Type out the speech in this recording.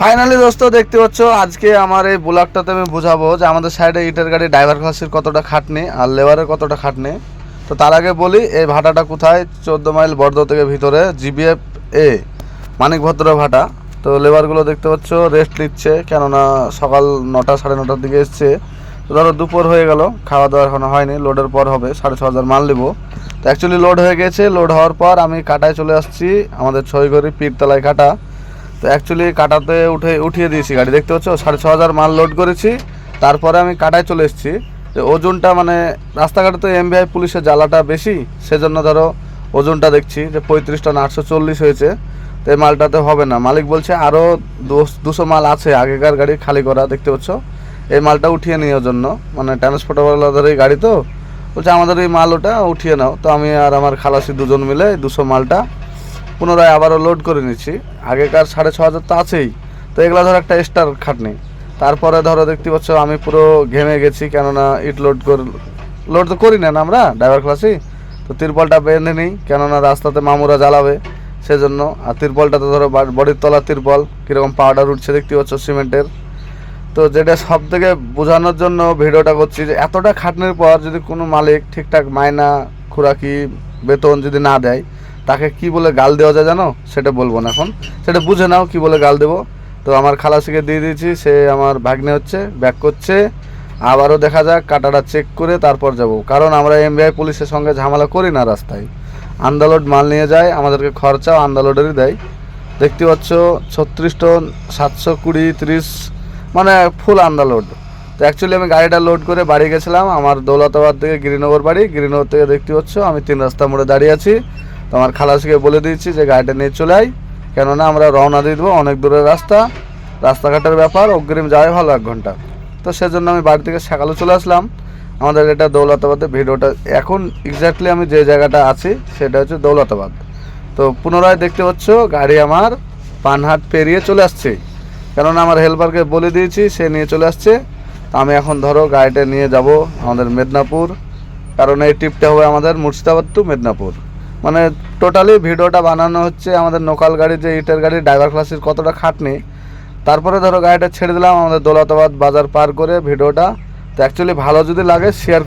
Finally দোস্ত, দেখতে পাচ্ছ, আজকে আমার এই ব্লগটাতে আমি বোঝাবো যে আমাদের সাইডে ইটের গাড়ি ড্রাইভার ক্লাসের কতটা খাটনি আর লেবারের কতটা খাটনি। তো তার আগে বলি, এই ভাটাটা কোথায়? চোদ্দ মাইল বর্ধ থেকে ভিতরে জিবিএফ এ মানিক ভদ্র ভাটা। তো লেবারগুলো দেখতে পাচ্ছ রেস্ট নিচ্ছে, কেননা সকাল নটা সাড়ে নটার দিকে এসছে। তো ধরো দুপুর হয়ে গেল খাওয়া দাওয়া এখনও হয়নি লোডের পর হবে, সাড়ে ছ হাজার মাল নেব। তো অ্যাকচুয়ালি লোড হয়ে গেছে লোড হওয়ার পর আমি কাটায় চলে আসছি আমাদের ছয় ছয়ঘরি পীরতলায় কাটা। তো অ্যাকচুয়ালি কাটাতে উঠে, উঠিয়ে দিয়েছি গাড়ি। দেখতে পাচ্ছ? সাড়ে ছ হাজার মাল লোড করেছি। তারপরে আমি কাটায় চলে এসেছি। যে ওজনটা মানে রাস্তাঘাটে তো এমবিআই পুলিশের জ্বালাটা বেশি, সেজন্য ধরো ওজনটা দেখছি যে পঁয়ত্রিশ টন আটশো চল্লিশ হয়েছে। তো এই মালটাতে হবে না। মালিক বলছে আরও দুশো মাল আছে আগেকার গাড়ি খালি করা, দেখতে পাচ্ছ? এই মালটা উঠিয়ে নেওয়ার জন্য। মানে ট্রান্সপোর্টারওয়ালাদের এই গাড়ি তো। বলছে আমাদের এই মাল ওটা উঠিয়ে নাও। তো আমি আর আমার খালাসি দুজন মিলে দুশো মালটা পুনরায় আবারও লোড করে নিচ্ছি। আগেকার সাড়ে ছ হাজার তো আছেই। তো এগুলো ধরো একটা এক্সট্রার খাটনি। তারপরে ধরো দেখতে পাচ্ছ, আমি পুরো ঘেমে গেছি, কেননা ইট লোড করে লোড তো করি না আমরা ড্রাইভার ক্লাসই তো তিরপলটা বেঁধে নিই, কেননা রাস্তাতে মামুরা জ্বালাবে, সেজন্য। আর তিরপলটা তো ধরো বডির তলা তিরপল, কীরকম পাউডার উঠছে দেখতে পাচ্ছ সিমেন্টের। তো যেটা সব থেকে বোঝানোর জন্য ভিডিওটা করছি যে, এতটা খাটনির পর যদি কোনো মালিক ঠিকঠাক মায়না, খুরাকি, বেতন যদি না দেয় তাকে কি বলে গাল দেওয়া যায় জানো? সেটা বলব না এখন। সেটা বুঝে নাও কি বলে গাল দেবো। তো আমার খালাসিকে দিয়ে দিয়েছি, সে আমার ভাগ্নে হচ্ছে, ব্যাক করছে। আবারও দেখা যাক, কাটাটা চেক করে তারপর যাব। কারণ আমরা এমবিআই পুলিশের সঙ্গে ঝামেলা করি না রাস্তায়। আন্দালোড মাল নিয়ে যায়, আমাদেরকে খরচাও আন্দালোডেরই দেয়। দেখতে পাচ্ছ, ছত্রিশ টন, সাতশো কুড়ি, তিরিশ মানে ফুল আন্দালোড তো অ্যাকচুয়ালি আমি গাড়িটা লোড করে বাড়ি গেছিলাম, আমার দৌলতাবাদ থেকে গিরিনগর বাড়ি। গিরিনগর থেকে দেখতে পাচ্ছ, আমি তিন রাস্তা মোড়ে দাঁড়িয়ে আছি। তো আমার খালাসিকে বলে দিয়েছি যে গাড়িটা নিয়ে চলে আয়। কেননা আমরা রওনা দিয়ে দেবো অনেক দূরের রাস্তা। রাস্তাঘাটের ব্যাপার, অগ্রিম যাওয়াই ভালো এক ঘণ্টা। তো সেজন্য আমি বাড়ি থেকে সকালে চলে আসলাম। আমাদের এটা দৌলতাবাদের ভিডিওটা। এখন এক্স্যাক্টলি আমি যে জায়গাটা আছি, সেটা হচ্ছে দৌলতাবাদ। তো পুনরায় দেখতে পাচ্ছ, গাড়ি আমার পানহাট পেরিয়ে চলে আসছে। কেননা আমার হেল্পারকে বলে দিয়েছি, সে নিয়ে চলে আসছে। আমি এখন ধরো গাড়িটা নিয়ে যাব আমাদের মেদিনীপুর। কারণ এই ট্রিপটা হবে আমাদের মুর্শিদাবাদ টু মেদিনীপুর। মানে টোটালি ভিডিওটা বানানো হচ্ছে আমাদের লোকাল গাড়ি, যে ইটের গাড়ি ড্রাইভার ক্লাসের কতটা খাটনি। তারপরে ধরো গাড়িটা ছেড়ে দিলাম, আমাদের দৌলতাবাদ বাজার পার করে ভিডিওটা। তো অ্যাকচুয়ালি ভালো যদি লাগে শেয়ার